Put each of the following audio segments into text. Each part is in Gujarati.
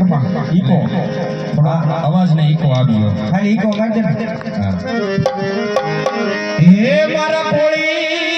કપા ઈકો થોડા અવાજ ને ઈકો. આવ્યો ખાલી ઈકો કાઢ દે હે. મારા કોળી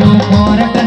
போராட்டம்